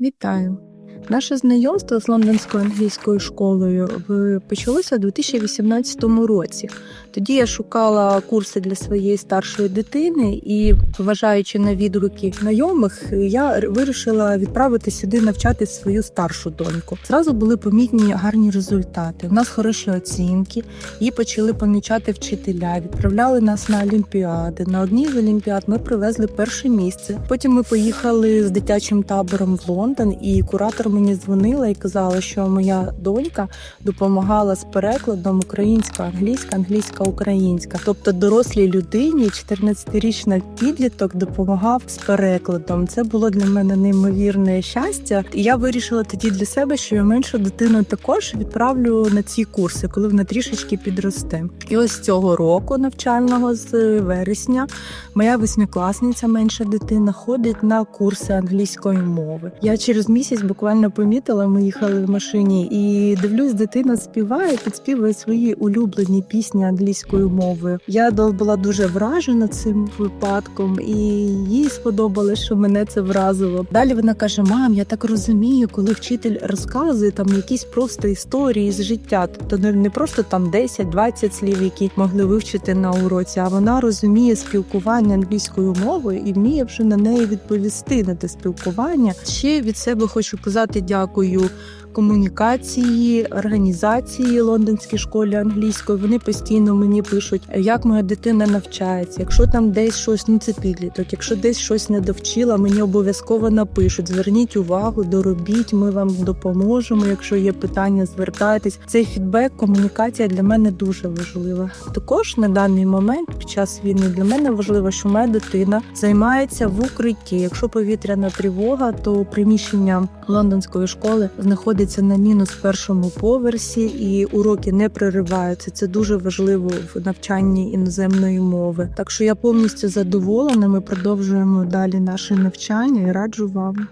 Вітаю! Наше знайомство з лондонською англійською школою почалося у 2018 році. Тоді я шукала курси для своєї старшої дитини і, вважаючи на відгуки знайомих, я вирішила відправити сюди навчати свою старшу доньку. Зразу були помітні гарні результати. У нас хороші оцінки, її почали помічати вчителя, відправляли нас на олімпіади. На одній з олімпіад ми привезли перше місце. Потім ми поїхали з дитячим табором в Лондон, і куратор мені дзвонила і казала, що моя донька допомагала з перекладом українська, англійська, англійська, українська. Тобто дорослій людині, 14-річна підліток, допомагав з перекладом. Це було для мене неймовірне щастя. І я вирішила тоді для себе, що я меншу дитину також відправлю на ці курси, коли вона трішечки підросте. І ось цього року навчального з вересня моя восьмикласниця, менша дитина, ходить на курси англійської мови. Я через місяць буквально помітила, ми їхали в машині, і дивлюсь, дитина співає, підспівує свої улюблені пісні англійською мовою. Я була дуже вражена цим випадком, і їй сподобалось, що мене це вразило. Далі вона каже: Мам, я так розумію, коли вчитель розказує там якісь просто історії з життя, тобто не просто там 10-20 слів, які могли вивчити на уроці, а вона розуміє спілкування англійською мовою і вміє вже на неї відповісти на те спілкування. Ще від себе хочу казати дякую комунікації, організації лондонській школі англійської. Вони постійно мені пишуть, як моя дитина навчається. Якщо там десь щось, ну це підліток, якщо десь щось не довчила, мені обов'язково напишуть. Зверніть увагу, доробіть, ми вам допоможемо. Якщо є питання, звертайтесь. Цей фідбек, комунікація для мене дуже важлива. Також на даний момент під час війни для мене важливо, що моя дитина займається в укритті. Якщо повітряна тривога, то приміщення лондонської школи знаходиться на мінус першому поверсі, і уроки не прориваються. Це дуже важливо в навчанні іноземної мови. Так що я повністю задоволена. Ми продовжуємо далі наше навчання і раджу вам.